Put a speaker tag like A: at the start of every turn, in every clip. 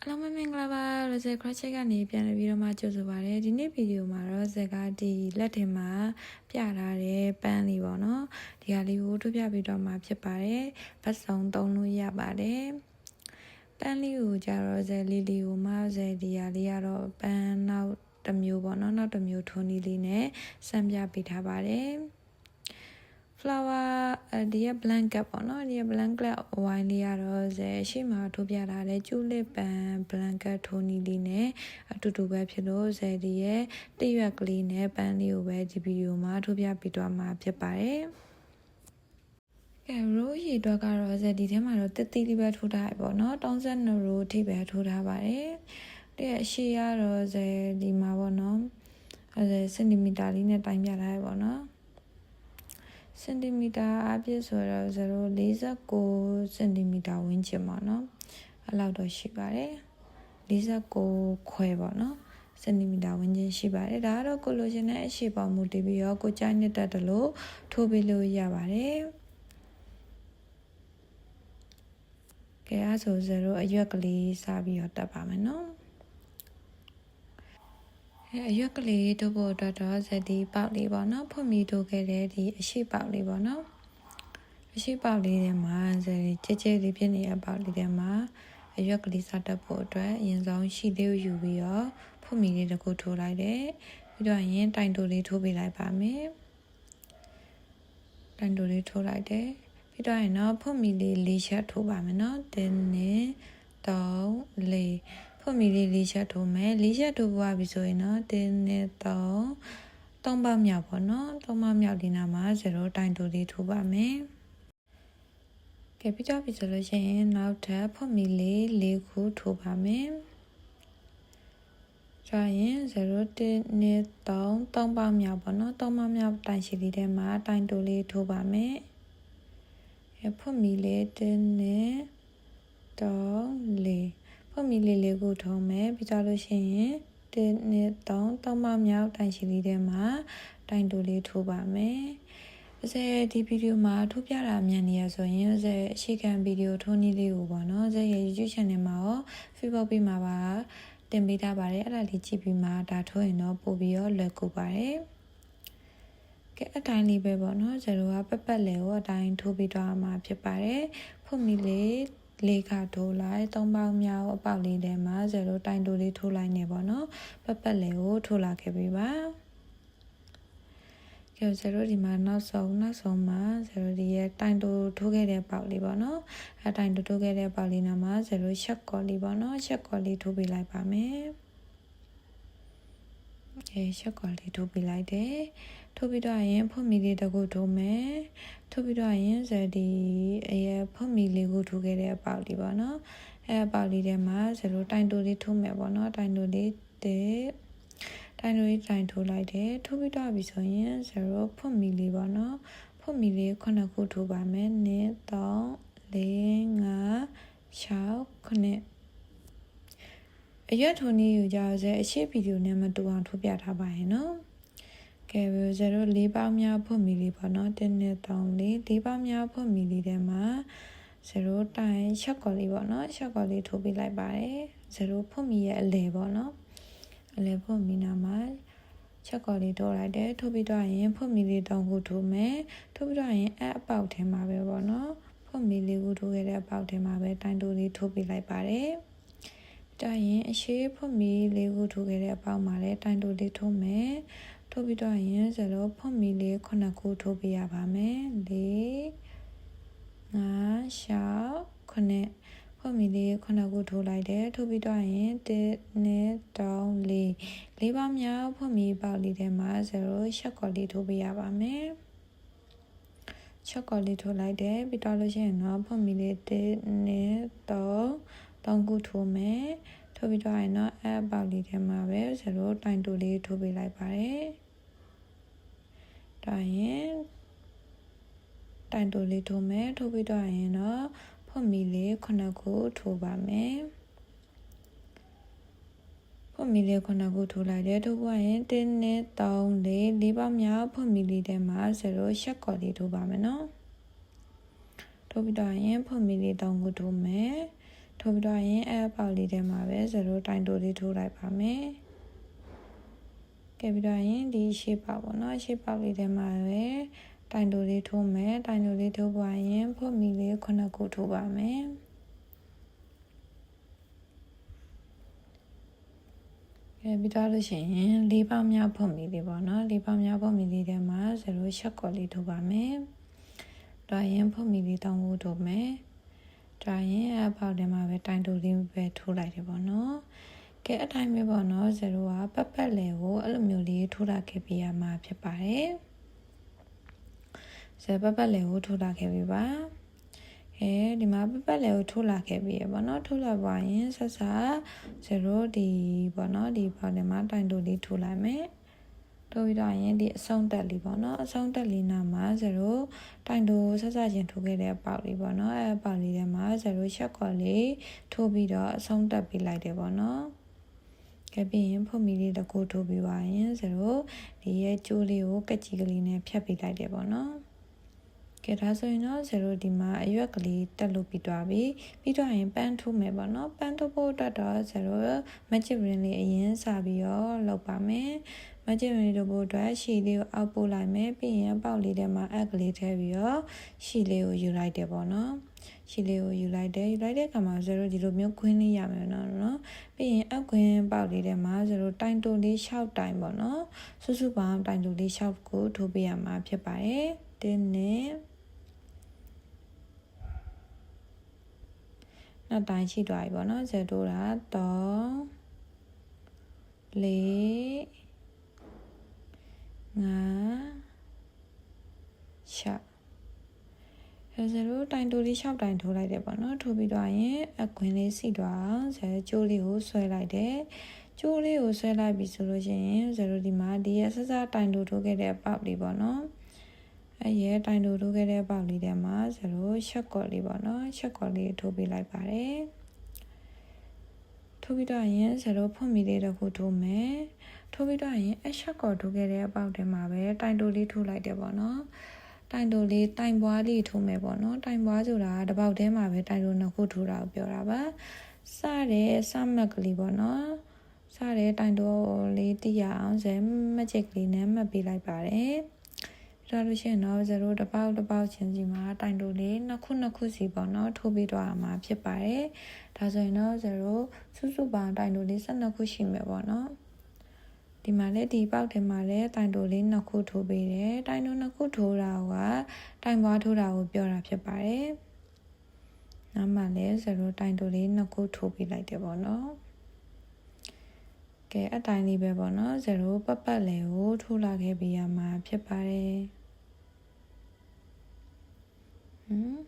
A: အားလုံးပဲမင်္ဂလာပါ Rosel Crochet ကနေပြန်လည်ပြီးတော့မှကြိုဆိုပါရစေဒီနေ့ဗီဒီယိုမှာ Rosel ကဒီလက်ထင်မှာပြထားတဲ့ပန်းလေးပေါ့နော်ဒီဟာလေးကိုထုတ်ပြပြီးတော့မှဖြစ်ပါတယ်ဘတ်စုံသုံးလို့ရပါတယ်ပန်းလေးကိုကြာ Rosel လေးလေးကိုမ Rosel ဒီဟာလေးကတော့ပန်းနောက်တစ်မျိုးပေါ့နော်နောက်တစ်မျိုးထုံးနည်းလေးနဲ့စမ်းပြပေးထားပါတယ် flower ဒီရဲ့ blanket ပေါ့နော်ဒီရဲ့ blanket wine လေးကတော့ဇယ်ရှိမှထိုးပြထားတဲ့ကျူလစ်ပန် blanket ထိုးနီလေးနဲ့အတူတူပဲဖြစ်လို့ဇယ်ဒီရဲ့တရွက်ကလေးနဲ့ပန်းလေးကိုပဲဒီဗီဒီယိုမှာထိုးပြပြီးတော့မှာဖြစ်ပါတယ်ကဲရိုးရီတော့ကတော့ဇယ်ဒီထဲမှာတော့တက်တိလေးပဲထိုးထားရပေါ့နော်32ရိုးအထိပဲထိုးထားပါတယ်တဲ့ရှေ့ရတော့ဇယ်ဒီမှာပေါ့နော်အဲစင်တီမီတာလေးနဲ့တိုင်းပြထားရပေါ့နော် စင်တီမီတာအပြည့်ဆိုတော့0.49စင်တီမီတာဝန်းကျင်ပါနော်အဲ့လောက်တော့ရှိပါတယ်49ခွဲပေါ့နော်စင်တီမီတာဝန်းကျင်ရှိပါတယ်ဒါကတော့ကိုလိုချင်တဲ့အရှိပေါ်မူတည်ပြီးရောကိုကြိုက်နှစ်တက်တယ်လို့ထိုးပေးလို့ရပါတယ်ကဲအဲဆို0အရွက်ကလေးစပြီးတော့တက်ပါမယ်နော် အဲအရွက်ကလေးတို့ဖို့အတွက်တော့ဇဒီပေါက်လေးပေါ့နော်ဖွင့်ပြီးတို့ခဲ့တဲ့ဒီအရှိပေါက်လေးပေါ့နော်အရှိပေါက်လေးထဲမှာဇဒီကြဲကြဲလေးဖြစ်နေတဲ့ပေါက်လေးထဲမှာအရွက်ကလေးစတက်ဖို့အတွက်အရင်ဆုံးရှိလေးကိုယူပြီးတော့ဖွင့်ပြီးလေးတစ်ခုထိုးလိုက်တယ်ပြီးတော့ရင်တိုင်တိုလေးထိုးပေးလိုက်ပါမယ်တိုင်တိုလေးထိုးလိုက်တယ်ပြီးတော့ရင်တော့ဖွင့်ပြီးလေးလေးချက်ထိုးပါမယ်နော်တင်းနဲ့3 4 ဖွင့်ပြီးလေးလေးချက်ထိုးမယ်လေးချက်ထိုးပွားပြီဆိုရင်တော့တင်းနဲ့3 3ပါမြောက်ပေါ့နော်3ပါမြောက်ဒီနာမှာ0တိုင်တိုလေးထိုးပါမယ်ကဲပြီးတော့ပြီဆိုလို့ရှိရင်နောက်ထပ်ဖွင့်ပြီးလေး၄ခုထိုးပါမယ်ကြရင်0နဲ့3 3ပါမြောက်ပေါ့နော်3ပါမြောက်တိုင်ရှိလေးထဲမှာတိုင်တိုလေးထိုးပါမယ်အဲဖွင့်ပြီးလေးတင်းနဲ့3 4ဖွင့် မီလေးလေးကိုထုံးမယ်ပြီးကြလို့ရှိရင်1နှစ်3 3မမြောက်တိုင်ရှိလေးထဲမှာတိုင်တိုလေးထိုးပါမယ်။အဲဒီဗီဒီယိုမှာထိုးပြတာမြန်နေရဆိုရင်အဲအရှိခံဗီဒီယိုထိုးနည်းလေးကိုပေါ့နော်။အဲရဲ့ YouTube channel မှာရော Facebook ပေးမှာပါတင်ပေးထားပါတယ်အဲ့ဒါလေးကြည့်ပြီးမှဒါထိုးရင်တော့ပို့ပြီးတော့လွယ်ကူပါတယ်။ကဲအတိုင်းလေးပဲပေါ့နော်။ဇ ero ကပက်ပက်လေကိုအတိုင်းထိုးပြီးတော့မှာဖြစ်ပါတယ်။ဖွင့်မီလေး လေးခါထိုးလိုက်သုံးပေါင်းမြောက်အပေါက်လေးထဲမှာ0တိုင်တိုလေးထိုးလိုက်နေပေါ့နော်ပတ်ပတ်လေးကိုထိုးလာခဲ့ပြီပါကဲ0ဒီမှာနောက်ဆုံးနောက်ဆုံးမှာ0ဒီရဲ့တိုင်တိုထိုးခဲ့တဲ့ပေါက်လေးပေါ့နော်အဲတိုင်တိုထိုးခဲ့တဲ့ပေါက်လေးနာမှာ0ချက်ကော်လေးပေါ့နော်ချက်ကော်လေးထိုးပေးလိုက်ပါမယ်အဲချက်ကော်လေးထိုးပေးလိုက်တယ် ထိုးပြီးတော့ရင်ဖွင့်မီလေးတကူထိုးမယ်ထိုးပြီးတော့ရင်ဇဒီအရဖွင့်မီလေးကိုထိုးခဲ့တဲ့အပေါက်လေးပေါ့နော်အဲအပေါက်လေးထဲမှာဇလိုတိုင်တိုလေးထိုးမယ်ပေါ့နော်တိုင်တိုလေးတဲ့တိုင်တိုလေးတိုင်ထိုးလိုက်တယ်ထိုးပြီးတော့ပြီဆိုရင်ဇလိုဖွင့်မီလေးပေါ့နော်ဖွင့်မီလေးခုနှစ်ခုထိုးပါမယ်1 3 4 5 6 9အရွက်ထုံနည်းယူကြစေအရှိဗီဒီယိုနဲ့မတူအောင်ထိုးပြထားပါရင်နော် ကဲပြီး0လေးပေါင်းများဖွင့်မီလီပေါ့နော်1နဲ့3လေးလေးပေါင်းများဖွင့်မီလီထဲမှာ0တိုင်ရှက်ကော်လေးပေါ့နော်ရှက်ကော်လေးထိုးပေးလိုက်ပါတယ်0ဖွင့်မီရဲ့အလဲပေါ့နော်အလဲဖွင့်မီနာမှာချက်ကော်လေးထိုးလိုက်တယ်ထိုးပြီးတော့ရင်ဖွင့်မီလေးတောင်းကိုထိုးမယ်ထိုးပြီးတော့ရင်အအပေါက်ထဲမှာပဲပေါ့နော်ဖွင့်မီလေးကိုထိုးခဲ့တဲ့အပေါက်ထဲမှာပဲတိုင်တိုးလေးထိုးပေးလိုက်ပါတယ်ကြရင်အရှိဖွင့်မီလေးကိုထိုးခဲ့တဲ့အပေါက်မှာလည်းတိုင်တိုးလေးထိုးမယ် ထိုးပြီးတော့ရင်ဇလိုဖွင့်မီလေးခုနှစ်ခုထိုးပေးရပါမယ်၄၅၆ခုနှစ်ဖွင့်မီလေးခုနှစ်ခုထိုးလိုက်တယ်ထိုးပြီးတော့ရင်1 2 3 4လေးပါမြောက်ဖွင့်မီပေါက်လေးထဲမှာ0ရှက်ကော်လေးထိုးပေးရပါမယ်ချက်ကော်လေးထိုးလိုက်တယ်ပြီးတော့လို့ရှိရင်တော့ဖွင့်မီလေး1 2 3 3ခုထိုးမယ် ထိုးပြီးတော့ရင်တော့အဲပေါက်လေးထဲမှာပဲ0တိုင်တူလေးထိုးပေးလိုက်ပါတယ်တိုင်ရင်တိုင်တူလေးထိုးမယ်ထိုးပြီးတော့ရင်တော့ဖွင့်မီလေးခုနှစ်ခုထိုးပါမယ်ဖွင့်မီလေးခုနှစ်ခုထိုးလိုက်တယ်ထိုးပွားရင်1နဲ့3 4လေးပါမြောက်ဖွင့်မီလေးထဲမှာ0ရှက်ကော်လေးထိုးပါမယ်နော်ထိုးပြီးတော့ရင်ဖွင့်မီလေး3ခုထိုးမယ် ထိုးပြီးတော့ရင်အဲ့ပေါက်လေးထဲမှာပဲ0တိုင်တိုလေးထိုးလိုက်ပါမယ်ကဲပြီးတော့ရင်ဒီရှေ့ပေါက်ပေါ့နော်ရှေ့ပေါက်လေးထဲမှာပဲတိုင်တိုလေးထိုးမယ်တိုင်တိုလေးထိုးပွားရင်ဖွတ်မီလေးခုနှစ်ခုထိုးပါမယ်ကဲပြီးတော့လို့ရှိရင်လေးပေါက်မြောက်ဖွတ်မီလေးပေါ့နော်လေးပေါက်မြောက်ဖွတ်မီလေးထဲမှာ0ရှက်ကော်လေးထိုးပါမယ်တော့ရင်ဖွတ်မီလေးတောင်းဖို့ထိုးမယ် ဒါရင်အပေါက်ထဲမှာပဲတိုင်တိုလေးပဲထိုးလိုက်တယ်ပေါ့နော်ကဲအတိုင်းပဲပေါ့နော်0ကပတ်ပတ်လေကိုအဲ့လိုမျိုးလေးထိုးလာခဲ့ပြရမှာဖြစ်ပါတယ်ဇယ်ပတ်ပတ်လေကိုထိုးလာခဲ့ပြီပါအဲဒီမှာပတ်ပတ်လေကိုထိုးလာခဲ့ပြီရပေါ့နော်ထိုးလာပါရင်ဆက်ဆက်0ဒီပေါ့နော်ဒီပေါက်ထဲမှာတိုင်တိုလေးထိုးလိုက်မယ် ထိုးပြီးတော့ရင်ဒီအဆုံးတက်လေးပေါ့နော်အဆုံးတက်လေးနာမှာ0တိုင်တိုဆက်ဆက်ချင်းထိုးခဲ့တဲ့ပေါက်လေးပေါ့နော်အဲပေါက်လေးထဲမှာ0ရှက်ကော်လေးထိုးပြီးတော့အဆုံးတက်ပေးလိုက်တယ်ပေါ့နော်ကဲပြီးရင်ဖုတ်မီလေးတစ်ခုထိုးပြီးပါရင်0ဒီရဲ့ကျိုးလေးကိုကက်ကြီးကလေးနဲ့ဖြတ်ပေးလိုက်တယ်ပေါ့နော်ကဲဒါဆိုရင်တော့0ဒီမှာအရွက်ကလေးတက်လို့ပြီးသွားပြီပြီးတော့ရင်ပန်းထိုးမယ်ပေါ့နော်ပန်းထိုးဖို့အတွက်တော့0 magic ring လေးအရင်စပြီးတော့လောက်ပါမယ် မကျင်ရီတို့ဘို့အတွက်ရှီလေးကိုအောက်ပို့လိုက်မယ်ပြီးရင်ပေါက်လေးထဲမှာအက်ကလေးထည့်ပြီးတော့ရှီလေးကိုယူလိုက်တယ်ပေါ့နော်ရှီလေးကိုယူလိုက်တယ်ယူလိုက်တဲ့အခါမှာဇရိုဒီလိုမျိုးခွင်းလေးရမယ်နော်နော်ပြီးရင်အောက်ခွင်းပေါက်လေးထဲမှာဇရိုတိုင်တိုလေး6တိုင်ပေါ့နော်စုစုပေါင်းတိုင်တိုလေး6ကိုထိုးပေးရမှာဖြစ်ပါတယ်တင်းနဲ့နောက်တိုင်းရှိသွားပြီပေါ့နော်ဇက်တိုးတာ3 4 ငါရှာအဲဇရိုတိုင်တိုလေး6တိုင်ထိုးလိုက်တယ်ပေါ့နော်ထိုးပြီးတော့ရင်အခွင်လေးစီသွားအောင်ဇရိုကျိုးလေးကိုဆွဲလိုက်တယ်ကျိုးလေးကိုဆွဲလိုက်ပြီဆိုလို့ရှိရင်ဇရိုဒီမှာဒီရဲ့ဆဆတိုင်တိုထိုးခဲ့တဲ့ပေါက်လေးပေါ့နော်အဲရဲ့တိုင်တိုထိုးခဲ့တဲ့ပေါက်လေးထဲမှာဇရိုရှက်ကော်လေးပေါ့နော်ရှက်ကော်လေးထိုးပေးလိုက်ပါတယ် ထိုးပြီးတော့ရင်ဇရိုဖွင့်မိလေးတစ်ခုထိုးမယ်ထိုးပြီးတော့ရင်အချက်ကော်ထိုးခဲ့တဲ့အပေါက်ထဲမှာပဲတိုင်တိုလေးထိုးလိုက်တယ်ပေါ့နော်တိုင်တိုလေးတိုင်ပွားလေးထိုးမယ်ပေါ့နော်တိုင်ပွားဆိုတာတပေါက်ထဲမှာပဲတိုင်တိုနှစ်ခုထိုးတာကိုပြောတာပါစတဲ့စမက်ကလေးပေါ့နော်စတဲ့တိုင်တိုလေးတိရအောင်ဇဲမချက်ကလေးနဲ့မှတ်ပေးလိုက်ပါတယ် ဒါလို့ရှိရင်တော့0တပေါက်တပေါက်ချင်းစီမှာတိုင်တိုလေးနှစ်ခုနှစ်ခုစီပေါ့နော်ထိုးပြီးတော့မှာဖြစ်ပါတယ်ဒါဆိုရင်တော့0စုစုပေါင်းတိုင်တိုလေး12ခုရှိမယ်ပေါ့နော်ဒီမှာလည်းဒီပေါက်ထဲမှာလည်းတိုင်တိုလေးနှစ်ခုထိုးပေးတယ်တိုင်တိုနှစ်ခုထိုးတာကတိုင်ပွားထိုးတာကိုပြောတာဖြစ်ပါတယ်နောက်မှလည်းဇရိုတိုင်တိုလေးနှစ်ခုထိုးပေးလိုက်တယ်ပေါ့နော်ကဲအတိုင်းလေးပဲပေါ့နော်ဇရိုပတ်ပတ်လေကိုထိုးလာခဲ့ပြီးရမှာဖြစ်ပါတယ် ဟမ်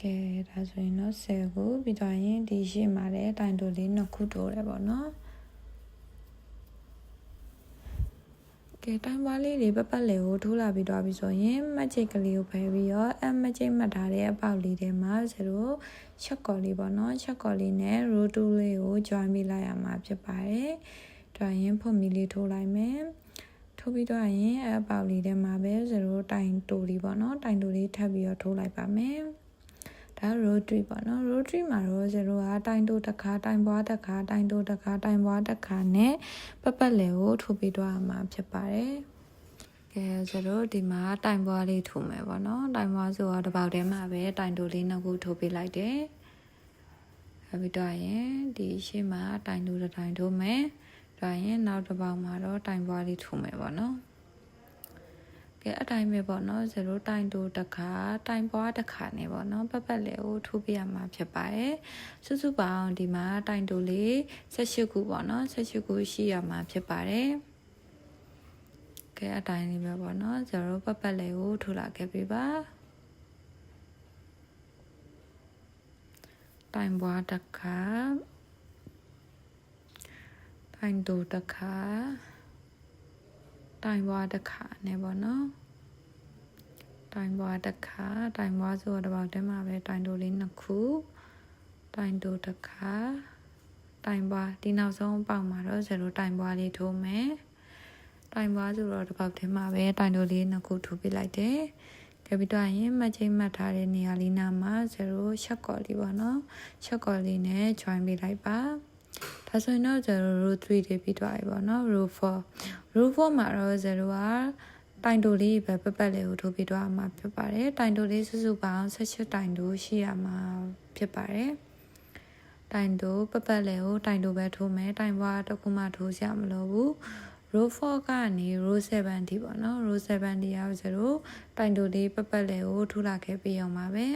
A: ကဲဒါဆိုရင်တော့10ခုပြီးတော့ရင်ဒီရှေ့မှာလည်းတိုင်တိုလေးနှစ်ခုတိုးတယ်ပေါ့နော်ကဲတိုင်ပါလေးတွေပပတ်လေကိုထိုးလာပြီးတော့ပြီဆိုရင်မချိတ်ကလေးကိုဖယ်ပြီးတော့အမချိတ်မှတ်ထားတဲ့အပေါက်လေးထဲမှာဇရိုချက်ကော်လေးပေါ့နော်ချက်ကော်လေးနဲ့ရိုတူလေးကို join မိလိုက်ရမှာဖြစ်ပါတယ်။တွာရင်ဖုတ်မီလေးထိုးလိုက်မယ်။ ထိုးပြီးတော့ရင်အပေါက်လေးထဲမှာပဲဇရိုတိုင်တိုလေးပေါ့နော်တိုင်တိုလေးထပ်ပြီးတော့ထိုးလိုက်ပါမယ်။ဒါ rotary ပေါ့နော် rotary မှာတော့0ကတိုင်တိုးတစ်ခါတိုင်ပွားတစ်ခါတိုင်တိုးတစ်ခါတိုင်ပွားတစ်ခါနဲ့ပတ်ပတ်လည်ကိုထိုးပေးသွားမှာဖြစ်ပါတယ်ကဲဆိုတော့ဒီမှာတိုင်ပွားလေးထိုးမယ်ပေါ့နော်တိုင်ပွားဆိုတော့တစ်ပေါက်တည်းမှာပဲတိုင်တိုးလေးနှစ်ခုထိုးပေးလိုက်တယ်အပြီးတော့ရင်ဒီရှေ့မှာတိုင်တိုးတစ်တိုင်ထိုးမယ် ဒါရင်နောက်တစ်ပေါက်မှာတော့တိုင်ပွားလေးထိုးမယ်ပေါ့နော်ကဲအတိုင်းပဲပေါ့နော်0တိုင်တိုတစ်ခါတိုင်ပွားတစ်ခါနေပေါ့နော်ပတ်ပတ်လေကိုထိုးပြရမှာဖြစ်ပါတယ်စုစုပေါင်းဒီမှာတိုင်တိုလေး18ခုပေါ့နော်18ခုရှိရမှာဖြစ်ပါတယ်ကဲအတိုင်းလေးပဲပေါ့နော်0ပတ်ပတ်လေကိုထိုးလာခဲ့ပြီပါတိုင်ပွားတစ်ခါ တိုင်တိုတစ်ခါတိုင်ဘွားတစ်ခါနဲ့ပေါ့နော်တိုင်ဘွားတစ်ခါတိုင်ဘွားဆိုတော့တည်းမှာပဲတိုင်တိုလေးနှစ်ခုတိုင်တိုတစ်ခါတိုင်ဘွားဒီနောက်ဆုံးပေါက်မှာတော့0တိုင်ဘွားလေးထိုးမယ်တိုင်ဘွားဆိုတော့တစ်ပေါက်တည်းမှာပဲတိုင်တိုလေးနှစ်ခုထိုးပေးလိုက်တယ်ကဲကဲပြီးတော့ရင်မှတ်ချိန်မှတ်ထားတဲ့နေရာလေးနာမှာ0ချက်ကော်လေးပေါ့နော်ချက်ကော်လေးနဲ့ join ပေးလိုက်ပါ ဒါဆိုရင်တော့0 row 3တွေပြီးသွားပြီပေါ့နော် row 4 row 4မှာတော့0ကတိုင်တိုလေးပဲပပတ်လေးကိုထိုးပြီးတော့မှာဖြစ်ပါတယ်တိုင်တိုလေးစုစုပေါင်း18တိုင်တိုရှိရမှာဖြစ်ပါတယ်တိုင်တိုပပတ်လေးကိုတိုင်တိုပဲထိုးမယ်တိုင်ဘွားတစ်ခုမှထိုးစရာမလိုဘူး row 4ကနေ row 7ထိပေါ့နော် row 7ဒီရောက်ဆိုတော့တိုင်တိုလေးပပတ်လေးကိုထူလာခဲ့ပြီးအောင်ပါပဲ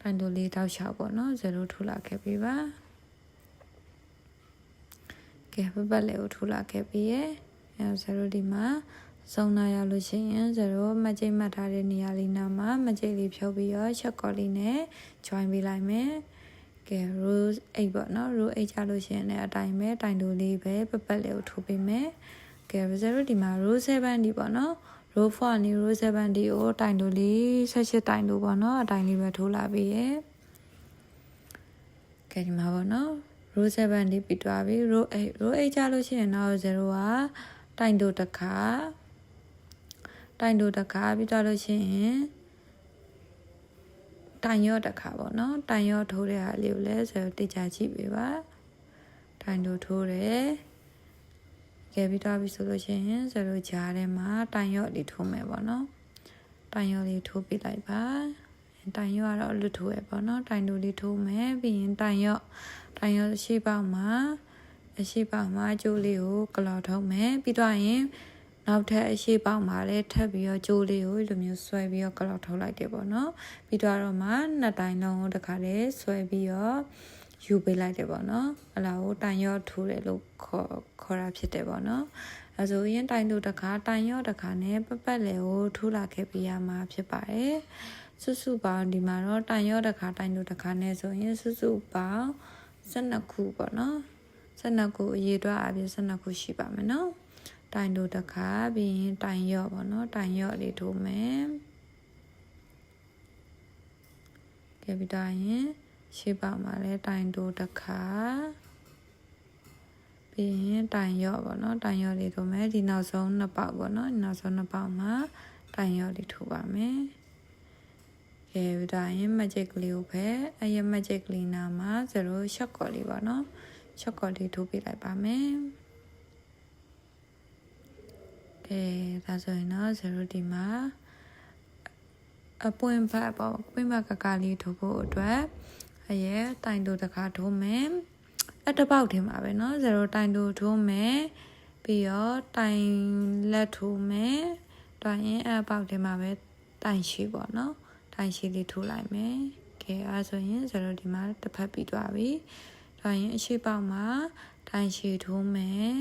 A: တိုင်တိုလေးတောက်လျှောက်ပေါ့နော်0ထူလာခဲ့ပြီးပါ ကဲပပတ်လေးကိုထူလာခဲ့ပြီးရဲ့အဲ0ဒီမှာစုံနာရလို့ရှိရင်0မကြိတ်မှတ်ထားတဲ့နေရာလေးနာမှာမကြိတ်လေးဖြုတ်ပြီးတော့ချက်ကော်လေးနဲ့ join ပေးလိုက်မယ်ကဲ row 8ပေါ့နော် row 8ချလို့ရှိရင်လည်းအတိုင်းပဲတိုင်တိုလေးပဲပပတ်လေးကိုထိုးပေးမယ်ကဲ reserve ဒီမှာ row 7ဒီပေါ့နော် row 4နီ row 7ဒီကိုတိုင်တိုလေး18တိုင်တိုပေါ့နော်အတိုင်းလေးပဲထိုးလာပြီးရဲ့ကဲဒီမှာပေါ့နော် row 7ဒီပြီးသွားပြီ row 8 row 8ချလို့ရှိရင်တော့0ကတိုင်တိုတစ်ခါတိုင်တိုတစ်ခါပြီးသွားလို့ရှိရင်တိုင်ရော့တစ်ခါပေါ့နော်တိုင်ရော့ထိုးတဲ့ဟာလေးကိုလည်းဆိုတိကျကြည့်ပေးပါတိုင်တိုထိုးတယ်ကဲပြီးတော့ပြီဆိုလို့ရှိရင်ဆိုလို့ကြားထဲမှာတိုင်ရော့လေးထိုးမယ်ပေါ့နော်တိုင်ရော့လေးထိုးပြလိုက်ပါ တိုင်ရော့ကတော့လွတ်ထိုးရပေါ့နော်တိုင်တိုလေးထိုးမယ်ပြီးရင်တိုင်ရော့တိုင်ရော့ရှိပေါက်မှာအရှိပေါက်မှာအကျိုးလေးကိုကလော်ထုံးမယ်ပြီးတော့ရင်နောက်ထပ်အရှိပေါက်မှာလည်းထပ်ပြီးတော့ကြိုးလေးကိုလိုမျိုးဆွဲပြီးတော့ကလောက်ထုတ်လိုက်တယ်ပေါ့နော်ပြီးတော့တော့မှနှစ်တိုင်းလုံးကိုတခါတည်းဆွဲပြီးတော့ယူပေးလိုက်တယ်ပေါ့နော်အလားကိုတိုင်ရော့ထိုးတယ်လို့ခေါ်ခေါ်တာဖြစ်တယ်ပေါ့နော်အဲဆိုရင်တိုင်တို့တခါတိုင်ရော့တခါနဲ့ပပတ်လေကိုထိုးလာခဲ့ပြရမှာဖြစ်ပါတယ် စုစုပေါင်းဒီမှာတော့တိုင်ရော့တခါတိုင်တို့တခါနဲ့ဆိုရင်စုစုပေါင်း12ခုပေါ့နော်12ခုအရေးတွက်အပြင်12ခုရှိပါမယ်နော်တိုင်တို့တစ်ခါပြီးရင်တိုင်ရော့ပေါ့နော်တိုင်ရော့လေးထိုးမယ်ကဲပြီးတော့ရင်ရှေ့ပါမှာလဲတိုင်တို့တစ်ခါပြီးရင်တိုင်ရော့ပေါ့နော်တိုင်ရော့လေးထိုးမယ်ဒီနောက်ဆုံးနှစ်ပေါက်ပေါ့နော်နောက်ဆုံးနှစ်ပေါက်မှာတိုင်ရော့လေးထိုးပါမယ် ကဲပြီးတော့ရင်မဂျစ်ကလေးကိုပဲအရင်မဂျစ်ကလေးနာမှာ0ရှော့ကော်လေးပေါ့နော်ရှော့ကော်လေးထိုးပေးလိုက်ပါမယ်ကဲဒါဆိုရင်တော့0ဒီမှာအပွင့်ဖတ်ပေါ့ပွင့်ဖတ်ကကလေးထိုးဖို့အတွက်အရဲ့တိုင်တိုတခါထိုးမယ်အတပေါက်ထင်ပါပဲเนาะ0တိုင်တိုထိုးမယ်ပြီးတော့တိုင်လက်ထိုးမယ်တိုင်ရင်အပေါက်ထင်ပါပဲတိုင်ရှိပေါ့เนาะ တိုင်ရှိလေးထိုးလိုက်မယ်ကဲအဲဆိုရင်0ဒီမှာတစ်ဖက်ပြီးသွားပြီတိုင်ရင်အရှိပေါက်မှာတိုင်ရှိထိုးမယ်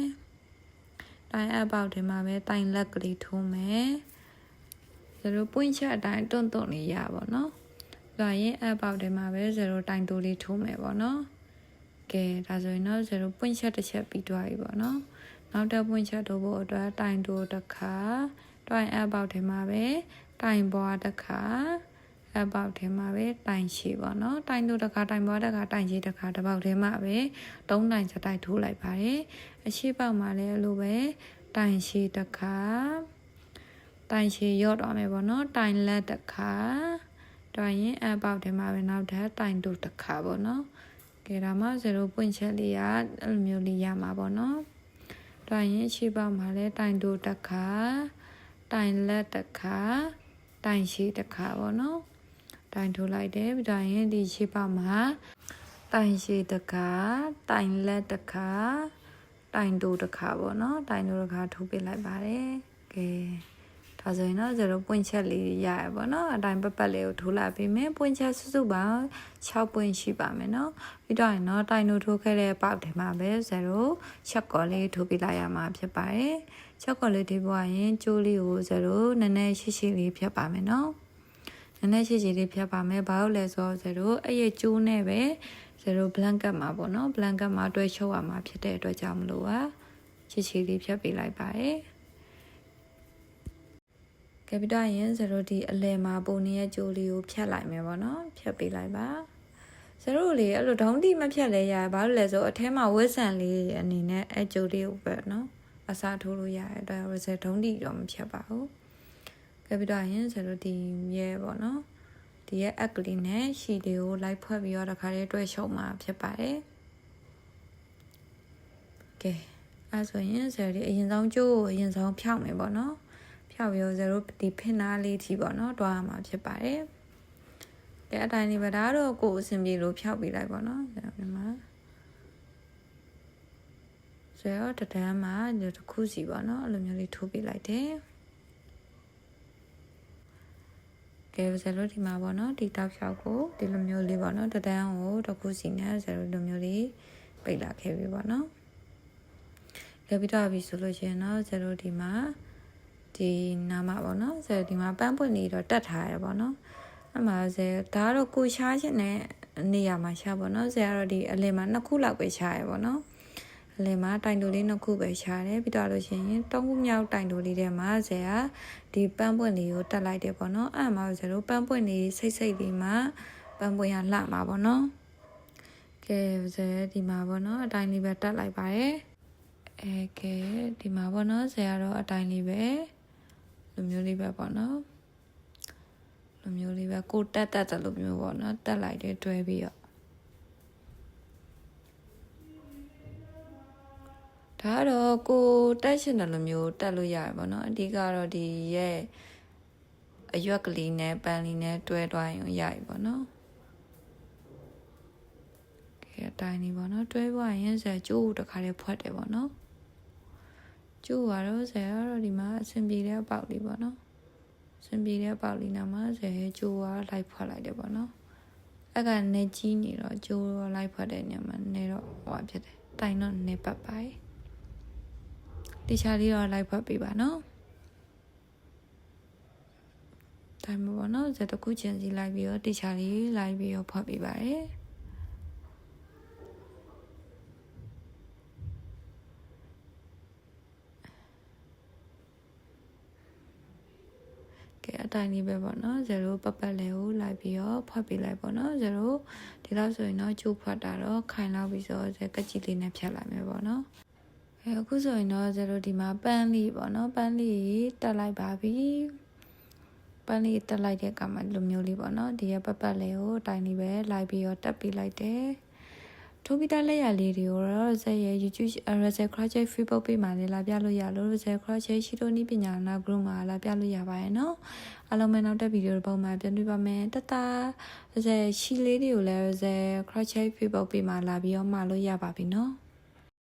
A: တိုင်အပေါက်ထဲမှာပဲတိုင်လက်ကလေးထိုးမယ်ဇရိုပွင့်ချက်အတိုင်းတွန့်တွန့်လေးရပါတော့။ဒါရင်အပေါက်ထဲမှာပဲဇရိုတိုင်တိုးလေးထိုးမယ်ပေါ့နော်။ကဲဒါဆိုရင်တော့ဇရိုပွင့်ချက်တစ်ချက်ပြီးသွားပြီပေါ့နော်။နောက်တစ်ပွင့်ချက်ထိုးဖို့အတွက်တိုင်တိုးတစ်ခါတိုင်အပေါက်ထဲမှာပဲတိုင်ဘွားတစ်ခါ အပေါက်ထဲမှာပဲတိုင်ရှိပေါ့နော်တိုင်တို့တစ်ခါတိုင်ဘွားတစ်ခါတိုင်ရှိတစ်ခါတစ်ပေါက်ထဲမှာပဲသုံးတိုင်စတိုက်ထိုးလိုက်ပါတယ်အရှိပေါက်မှာလည်းအဲ့လိုပဲတိုင်ရှိတစ်ခါတိုင်ရှိရော့တော့မယ်ပေါ့နော်တိုင်လက်တစ်ခါတိုင်ရင်အပေါက်ထဲမှာပဲနောက်ထပ်တိုင်တို့တစ်ခါပေါ့နော်ကဲဒါမှ0ပွင့်ချက်လေးကအဲ့လိုမျိုးလေးရမှာပေါ့နော်တိုင်ရင်ရှိပေါက်မှာလည်းတိုင်တို့တစ်ခါတိုင်လက်တစ်ခါတိုင်ရှိတစ်ခါပေါ့နော် တိုင်ထိုးလိုက်တယ်ပြီးတော့ရင်ဒီရှေ့ပေါက်မှာတိုင်ရှိတကားတိုင်လက်တကားတိုင်တိုတကားပေါ့နော်တိုင်တိုတကားထိုးပေးလိုက်ပါတယ်ကဲဒါဆိုရင်တော့0ပွင့်ချက်လေးရရပါတော့အတိုင်းပတ်ပတ်လေးကိုထိုးလိုက်ပေးမယ်ပွင့်ချက်စုစုပေါင်း6ပွင့်ရှိပါမယ်နော်ပြီးတော့ရင်တော့တိုင်တိုထိုးခဲ့တဲ့ပေါက်ထဲမှာပဲ0ချက်ကော်လေးထိုးပေးလိုက်ရမှာဖြစ်ပါတယ်ချက်ကော်လေးဒီပွားရင်ကျိုးလေးကို0နည်းနည်းရှိရှိလေးဖြတ်ပါမယ်နော် နည်းနည်းရှိရှိလေးဖြတ်ပါမယ်ဘာလို့လဲဆိုတော့ဇရိုအဲ့ရဲ့ကျိုးနဲ့ပဲဇရို blanket မှာပေါ့နော် blanket မှာတွဲချုပ်ရမှာဖြစ်တဲ့အတွက်ကြောင့်မလို့ပါရှိရှိလေးဖြတ်ပေးလိုက်ပါတယ်ကပီတာရင်ဇရိုဒီအလဲမှာပုံနေရဲ့ကျိုးလေးကိုဖြတ်လိုက်မယ်ပေါ့နော်ဖြတ်ပေးလိုက်ပါဇရိုလေအဲ့လိုဒုံးတိမဖြတ်လဲရဘာလို့လဲဆိုအထဲမှာဝက်ဆန်လေးအနေနဲ့အကျိုးလေးကိုပဲနော်အစားထိုးလို့ရတဲ့အတွက် reset ဒုံးတိတော့မဖြတ်ပါဘူးကဲ ခဲ့ပြီးတော့ရင်ဆိုတော့ဒီရဲ့ပေါ့နော်ဒီရဲ့အက်ကလေးနဲ့ရှီလေးကိုလိုက်ဖွဲ့ပြီးတော့တခါလေးတွဲရှုံမှာဖြစ်ပါတယ်ကဲအဲဆိုရင်ဇယ်ဒီအရင်ဆုံးကျိုးကိုအရင်ဆုံးဖြောက်မယ်ပေါ့နော်ဖြောက်ပြီးတော့ဇယ်တို့ဒီဖင်နာလေးထိပေါ့နော်တွားရမှာဖြစ်ပါတယ်ကဲအတိုင်းဒီပဲဒါတော့ကိုယ်အဆင်ပြေလို့ဖြောက်ပြီးလိုက်ပေါ့နော်ဇယ်ဒီမှာဇယ်တော့တဒန်းမှာဒီတစ်ခုစီပေါ့နော်အဲ့လိုမျိုးလေးထိုးပေးလိုက်တယ် ကဲဇယ်တို့ဒီမှာပေါ့နော်ဒီတောက်လျှောက်ကိုဒီလိုမျိုးလေးပေါ့နော်တဒန်းကိုတစ်ခုစီနဲ့ဇယ်တို့လိုမျိုးလေးပိတ်လာခဲ့ပြီပေါ့နော်ကဲပြီးတော့ပြီဆိုလို့ရှိရင်တော့ဇယ်တို့ဒီမှာဒီနာမပေါ့နော်ဇယ်ဒီမှာပန်းပွင့်နေတော့တက်ထားရပေါ့နော်အမှဇယ်ဒါကတော့ကိုရှားခြင်းနဲ့နေရာမှာရှားပေါ့နော်ဇယ်ကတော့ဒီအလယ်မှာနှစ်ခုလောက်ပဲရှားရပေါ့နော် အလယ်မှာတိုင်တိုလေးနှစ်ခုပဲရှားတယ်ပြီးတော့လို့ရှိရင်သုံးခုမြောက်တိုင်တိုလေးထဲမှာဇယ်ကဒီပန်းပွင့်လေးကိုတက်လိုက်တယ်ပေါ့နော်အဲ့မှာဇယ်တို့ပန်းပွင့်လေးစိတ်စိတ်လေးမှာပန်းပွင့်ရလှမှာပေါ့နော်ကဲဇယ်ဒီမှာပေါ့နော်အတိုင်းလေးပဲတက်လိုက်ပါတယ်အဲကဲဒီမှာပေါ့နော်ဇယ်ကတော့အတိုင်းလေးပဲလိုမျိုးလေးပဲပေါ့နော်လိုမျိုးလေးပဲကိုတက်တက်တယ်လိုမျိုးပေါ့နော်တက်လိုက်တယ်တွဲပြီးတော့ ဒါကတော့ကိုတက်ရှင်တယ်လိုမျိုးတက်လို့ရတယ်ပေါ့နော်အဓိကတော့ဒီရဲ့အရွက်ကလေးနဲ့ပန်းလေးနဲ့တွဲတွိုင်းရရပေါ့နော်ကဲအတိုင်းလေးပေါ့နော်တွဲပွားရင်ဆယ်ကျိုးတခါလေးဖွက်တယ်ပေါ့နော်ကျိုးကတော့ဆယ်ကတော့ဒီမှာအဆင်ပြေတဲ့အပေါက်လေးပေါ့နော်အဆင်ပြေတဲ့အပေါက်လေးနာမှာဆယ်ကျိုးကလိုက်ဖွက်လိုက်တယ်ပေါ့နော်အဲ့ကနေကြီးနေတော့ကျိုးလိုက်ဖွက်တဲ့ညမှာနေတော့ဟောဖြစ်တယ်တိုင်တော့နေပတ်ပါရဲ့ တခြားလေးတော့လိုက်ဖွက်ပေးပါနော်တိုင်မပေါ့နော်ဇက်တစ်ခုချင်းစီလိုက်ပြီးတော့တခြားလေးလိုက်ပြီးတော့ဖွက်ပေးပါရဲ့ကဲအတိုင်းလေးပဲပေါ့နော်0ပတ်ပတ်လေးကိုလိုက်ပြီးတော့ဖွက်ပေးလိုက်ပေါ့နော်0ဒီလောက်ဆိုရင်တော့ကျိုးဖွက်တာတော့ခိုင်လောက်ပြီးဆိုတော့ကကြည်လေးနဲ့ဖြတ်လိုက်မယ်ပေါ့နော် အဲအခုဆိုရင်တော့0ဒီမှာပန်းလေးပေါ့နော်ပန်းလေးတက်လိုက်ပါပြီပန်းလေးတက်လိုက်တဲ့အခါမှာလိုမျိုးလေးပေါ့နော်ဒီရပတ်ပတ်လေးကိုအတိုင်းလေးပဲလိုက်ပြီးတော့တက်ပေးလိုက်တယ်ထိုးပြီးတဲ့လက်ရလေးတွေကိုတော့ဇက်ရဲ့ YouTube Razer Crochet Facebook page မှာလည်းလာပြလို့ရလို့ Razer Crochet ရှိတော့နီးပညာနာ group မှာလာပြလို့ရပါရဲ့နော်အားလုံးပဲနောက်တဲ့ဗီဒီယိုတစ်ပုံမှာပြန်တွေ့ပါမယ်တတ Razer ရှိလေးတွေကိုလည်း Razer Crochet Facebook page မှာလာပြီးတော့မှာလို့ရပါပြီနော်